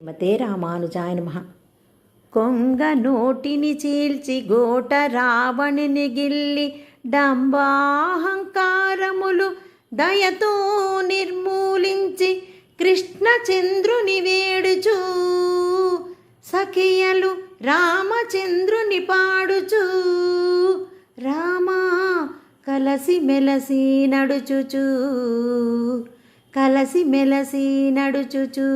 శ్రీమతే రామానుజాయ నమ. కొంగ నోటిని చీల్చి గోట రావణిని గిల్లి డంబాహంకారములు దయతో నిర్మూలించి కృష్ణచంద్రుని వేడుచు సఖియలు రామచంద్రుని పాడుచు రామా కలసి మెలసి నడుచుచు కలసి మెలసి నడుచుచు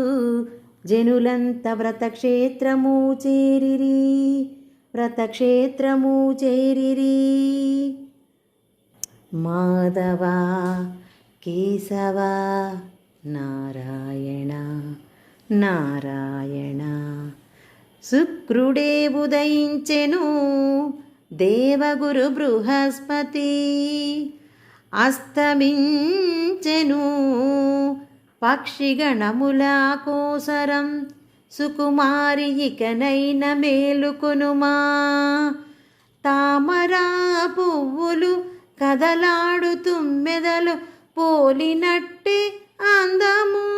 జనులంత వ్రతక్షేత్రము చేరిరి వ్రతక్షేత్రము చేరిరి. మాధవ కేశవ నారాయణ నారాయణ శుక్రుడే ఉదయించెను దేవగురు బృహస్పతి అస్తమించెను. పక్షిగణములాకోసరం సుకుమారి ఇకనైన మేలుకొనుమా. తామరా పువ్వులు కదలాడు తుమ్మెదలు పోలినట్టి అందము.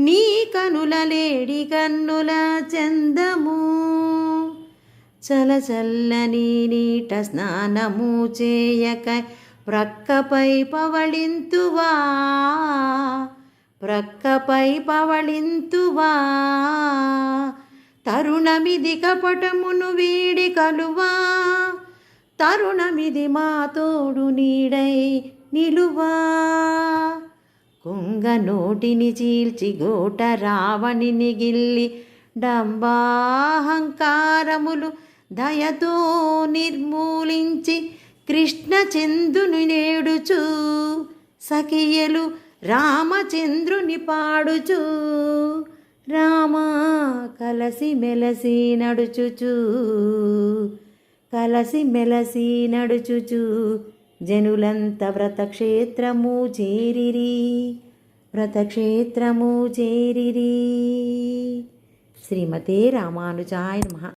నీ కనుల లేడి కన్నుల చందము. చలచల్లని నీట స్నానము చేయక ప్రక్కపై పవళింతువా. ప్రక్కపై పవళింతువా. తరుణమిది కపటమును వీడి కలువా. తరుణమిది మా తోడు నీడై నిలువా. కుంగ నోటిని చీల్చి గోట రావణిని గిల్లి డంబాహంకారములు దయతో నిర్మూలించి కృష్ణచంద్రుని నేడుచు సఖియలు రామచంద్రుని పాడుచు రామా కలసి మెలసి నడుచుచు కలసి మెలసి నడుచుచు జనులంత వ్రతక్షేత్రము చేరిరి వ్రతక్షేత్రము చేరిరి. శ్రీమతే రామానుజాయ నమ.